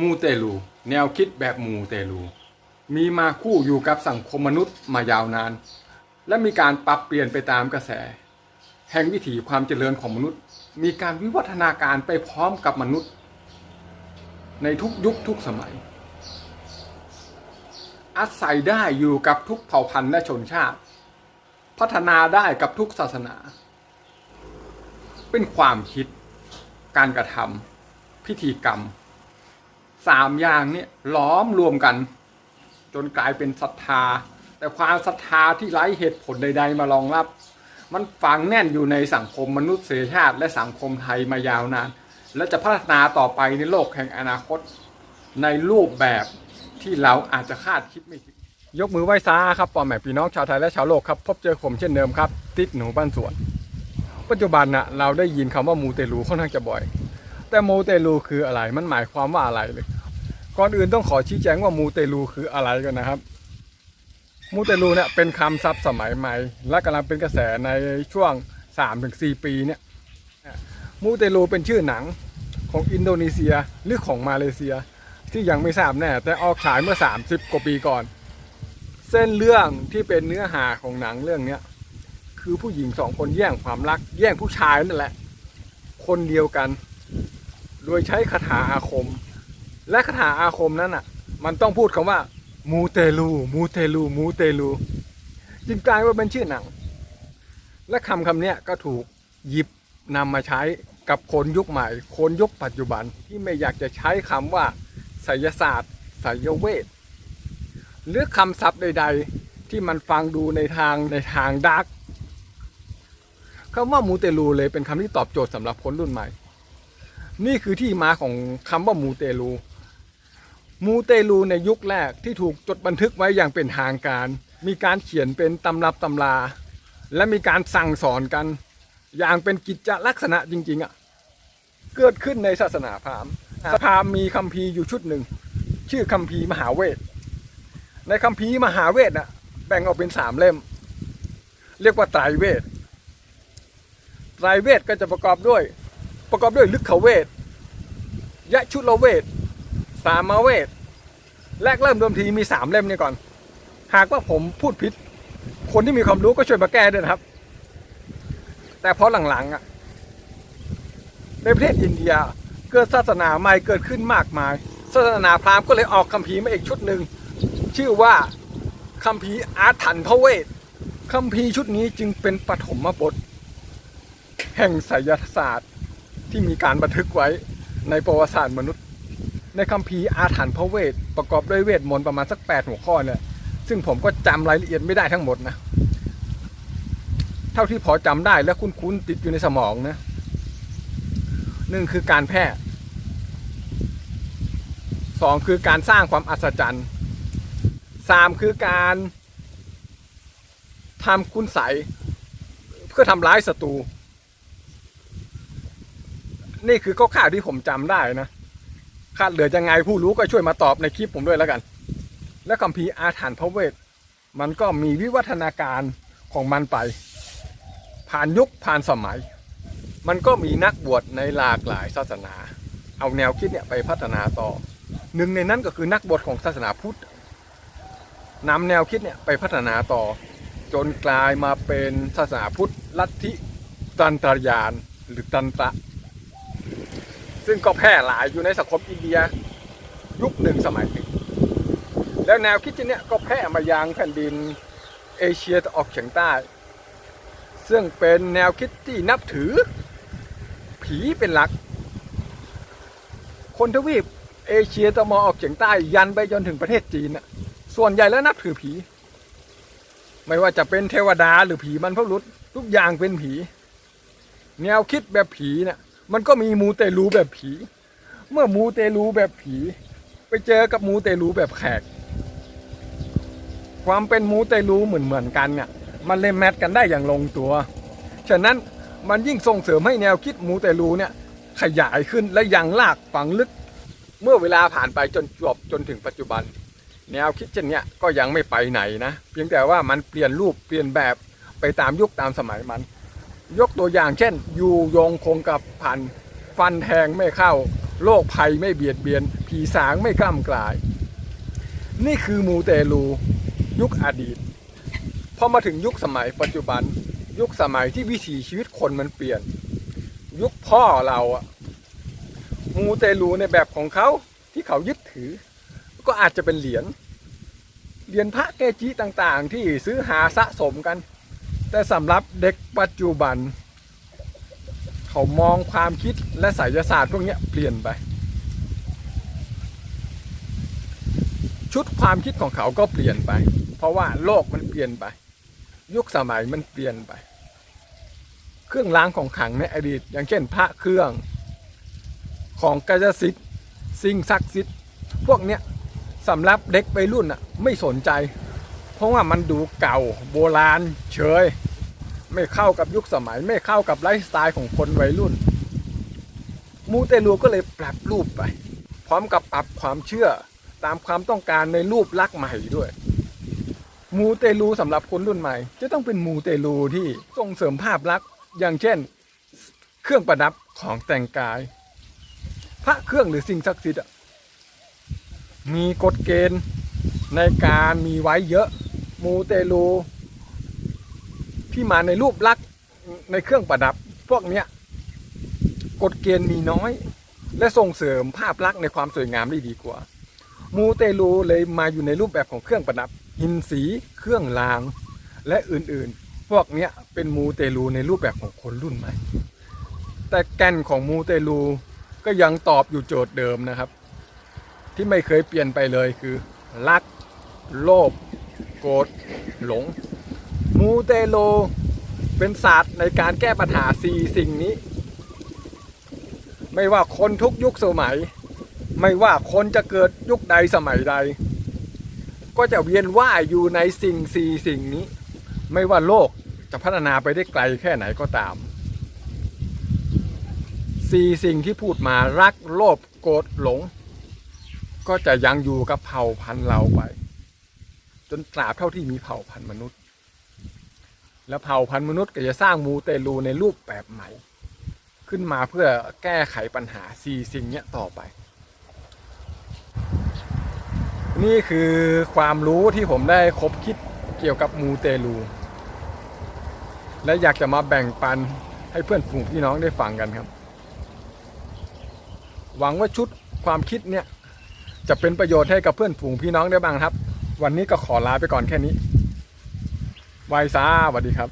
มูเตลู แนวคิดแบบมูเตลู มีมาคู่อยู่กับสังคมมนุษย์มายาวนาน และมีการปรับเปลี่ยนไปตามกระแส แห่งวิถีความเจริญของมนุษย์ มีการวิวัฒนาการไปพร้อมกับมนุษย์ ในทุกยุคทุกสมัย อาศัยได้อยู่กับทุกเผ่าพันธุ์และชนชาติ พัฒนาได้กับทุกศาสนา เป็นความคิด การกระทำพิธีกรรม สามอย่างเนี่ยล้อมรวมกัน จนกลายเป็นศรัทธา แต่ความศรัทธาที่ไร้เหตุผลใด ๆ มารองรับ มันฝังแน่นอยู่ในสังคมมนุษยชาติ และสังคมไทยมายาวนาน และจะพัฒนาต่อไปในโลกแห่งอนาคต ในรูปแบบที่เราอาจจะคาดคิดไม่ถึงยกมือไหว้ซาครับปอแม่พี่น้องชาวไทยและชาวโลกครับ พบเจอผมเช่นเดิมครับ ติดหนูบ้านสวน ปัจจุบันน่ะเราได้ยินคำว่ามูเตลูค่อนข้างจะบ่อย แต่มูเตลูคืออะไรมันหมายความว่าอะไรเลย ก่อนอื่นต้องขอชี้แจงว่ามูเตลูคืออะไรกันนะครับ มูเตลูเนี่ยเป็นคำศัพท์สมัยใหม่ และกำลังเป็นกระแสในช่วง 3-4 ปีเนี่ยมูเตลูเป็นชื่อหนังของอินโดนีเซียหรือของมาเลเซีย ที่ยังไม่ทราบแน่แต่ออกฉายเมื่อ 30 กว่าปีก่อน เส้นเรื่องที่เป็นเนื้อหาของหนังเรื่องนี้คือผู้หญิงสองคนแย่งความรัก แย่งผู้ชายนั่นแหละ คนเดียวกัน โดยใช้คาถาอาคม และคาถาอาคมนั้นอะ มันต้องพูดคำว่า มูเตลูมูเตลูมูเตลูจึงกลายว่าเป็นชื่อหนัง และคำคำเนี้ยก็ถูกหยิบนำมาใช้กับคนยุคใหม่ คนยุคปัจจุบันที่ไม่อยากจะใช้คำว่าไสยศาสตร์ไสยเวทหรือคำศัพท์ใด ๆ ที่มันฟังดูในทางในทางดาร์กคำว่ามูเตลูเลยเป็นคำที่ตอบโจทย์สำหรับคนรุ่นใหม่ นี่คือที่มาของคำว่ามูเตลู มูเตลูในยุคแรกที่ถูกจดบันทึกไว้อย่างเป็นทางการ มีการเขียนเป็นตำรับตำรา และมีการสั่งสอนกัน อย่างเป็นกิจลักษณะจริง ๆอะ่ะเกิดขึ้นในศาสนาพราหมณ์พราหมณ์มีคัมภีร์อยู่ชุดหนึ่ง ชื่อคัมภีร์มหาเวท ในคัมภีร์มหาเวทน่ะแบ่งออกเป็นสามเล่ม เรียกว่าไตรเวทไตรเวทก็จะประกอบด้วย ประกอบด้วยลึกขเวทยะชุลเวทสามเวท แรกเริ่มเดิมทีมีสามเล่มนี่ก่อน หากว่าผมพูดผิด คนที่มีความรู้ก็ช่วยมาแก้ด้วยนะครับ แต่พอหลังๆอะในประเทศอินเดียเกิดศาสนาใหม่เกิดขึ้นมากมาย ศาสนาพราหมณ์ก็เลยออกคัมภีร์มาอีกชุดหนึ่งชื่อว่าคัมภีร์อาถรรพ์พระเวทคัมภีร์ชุดนี้จึงเป็นปฐมบท แห่งไสยศาสตร์ที่มีการบันทึกไว้ในประวัติศาสตร์มนุษย์ ในคัมภีร์อาถรรพ์พระเวท ประกอบด้วยเวทมนต์ประมาณสักแปดหัวข้อเนี่ย ซึ่งผมก็จำรายละเอียดไม่ได้ทั้งหมดนะ เท่าที่พอจำได้และคุ้นๆติดอยู่ในสมองนะหนึ่งคือการแพทย์สองคือการสร้างความอัศจรรย์สามคือการทำคุณใสเพื่อทำร้ายศัตรู นี่คือข้อค่าวที่ผมจำได้นะ คาดเหลือยังไงผู้รู้ก็ช่วยมาตอบในคลิปผมด้วยแล้วกัน และคัมภีร์อาถรรพ์พระเวท มันก็มีวิวัฒนาการของมันไป ผ่านยุคผ่านสมัย มันก็มีนักบวชในหลากหลายศาสนา เอาแนวคิดเนี่ยไปพัฒนาต่อ หนึ่งในนั้นก็คือนักบวชของศาสนาพุทธนำแนวคิดเนี่ยไปพัฒนาต่อ จนกลายมาเป็นศาสนาพุทธลัทธิตันตรยานหรือตันตะ ซึ่งก็แพร่หลายอยู่ในสังคมอินเดียยุคหนึ่งสมัยหนึ่งแล้วแนวคิดเนี้ก็แพร่มายังแผ่นดินเอเชียตะออกเฉียงใต้ ซึ่งเป็นแนวคิดที่นับถือ ผีเป็นหลัก คนทวีปเอเชียตะวันออกเฉียงใต้ยันไปจนถึงประเทศจีนส่วนใหญ่แล้วนับถือผี ไม่ว่าจะเป็นเทวดาหรือผีบรรพรุษทุกอย่างเป็นผี แนวคิดแบบผีเนี่ย มันก็มีมูเตลูแบบผี เมื่อมูเตลูแบบผี ไปเจอกับมูเตลูแบบแขก ความเป็นมูเตลูเหมือนเหมือนๆกันเนี่ยมันเลยแมทกันได้อย่างลงตัว ฉะนั้นมันยิ่งส่งเสริมให้แนวคิดมูเตลูเนี่ยขยายขึ้นและยังลากฝังลึก เมื่อเวลาผ่านไปจนจบจนถึงปัจจุบัน แนวคิดเช่นเนี้ยก็ยังไม่ไปไหนนะ เพียงแต่ว่ามันเปลี่ยนรูปเปลี่ยนแบบไปตามยุคตามสมัยมัน ยกตัวอย่างเช่นอยู่ยงคงกับพัน ฟันแทงไม่เข้า โรคภัยไม่เบียดเบียน ผีสางไม่กล้ำกลาย นี่คือมูเตลู ยุคอดีต พอมาถึงยุคสมัยปัจจุบัน ยุคสมัยที่วิถีชีวิตคนมันเปลี่ยน ยุคพ่อเราอะมูเตลูในแบบของเขาที่เขายึดถือ ก็อาจจะเป็นเหรียญเหรียญพระเกจิต่างๆ ที่ซื้อหาสะสมกัน แต่สำหรับเด็กปัจจุบัน เขามองความคิดและไสยศาสตร์พวกนี้เปลี่ยนไป ชุดความคิดของเขาก็เปลี่ยนไป เพราะว่าโลกมันเปลี่ยนไป ยุคสมัยมันเปลี่ยนไป เครื่องรางของขลังในอดีต อย่างเช่นพระเครื่องของกายสิทธิ์สิ่งศักดิ์สิทธิ์พวกเนี้ยสำหรับเด็กไปรุ่นอะไม่สนใจ ราะว่ามันดูเก่าโบราณเฉย ไม่เข้ากับยุคสมัย ไม่เข้ากับไลฟ์สไตล์ของคนวัยรุ่น มูเตลูก็เลยปรับรูปไป พร้อมกับปรับความเชื่อตามความต้องการในรูปลักษณ์ใหม่ด้วย มูเตลูสำหรับคนรุ่นใหม่ จะต้องเป็นมูเตลูที่ส่งเสริมภาพลักษณ์อย่างเช่น เครื่องประดับของแต่งกาย พระเครื่องหรือสิ่งศักดิ์สิทธิ์มีกฎเกณฑ์ในการมีไว้เยอะ มูเตลู ที่มาในรูปลักษณ์ในเครื่องประดับ พวกเนี้ยกฎเกณฑ์มีน้อย และส่งเสริมภาพลักษณ์ในความสวยงามได้ดีกว่า มูเตลูเลยมาอยู่ในรูปแบบของเครื่องประดับ หินสีเครื่องราง และอื่นๆ พวกเนี้ยเป็นมูเตลูในรูปแบบของคนรุ่นใหม่ แต่แก่นของมูเตลูก็ยังตอบอยู่โจทย์เดิมนะครับ ที่ไม่เคยเปลี่ยนไปเลยคือ รัก โลภ โกรธหลง มูเตโล เป็นศาสตร์ในการแก้ปัญหาสี่สิ่งนี้ ไม่ว่าคนทุกยุคสมัย ไม่ว่าคนจะเกิดยุคใดสมัยใด ก็จะเวียนว่ายอยู่ในสิ่งสี่สิ่งนี้ ไม่ว่าโลกจะพัฒนาไปได้ไกลแค่ไหนก็ตามสี่สิ่งที่พูดมารักโลภโกรธหลง ก็จะยังอยู่กับเผ่าพันธุ์เราไป นตราบเท่าที่มีเผ่าพันธุ์มนุษย์ แล้วเผ่าพันธุ์มนุษย์ก็จะสร้างมูเตลูในรูปแบบใหม่ ขึ้นมาเพื่อแก้ไขปัญหาสี่สิ่งนี้ต่อไป นี่คือความรู้ที่ผมได้คบคิดเกี่ยวกับมูเตลู และอยากจะมาแบ่งปันให้เพื่อนฝูงพี่น้องได้ฟังกันครับ หวังว่าชุดความคิดเนี่ยจะเป็นประโยชน์ให้กับเพื่อนฝูงพี่น้องได้บ้างครับ วันนี้ก็ขอลาไปก่อนแค่นี้ไวายซาสวัสดีครับ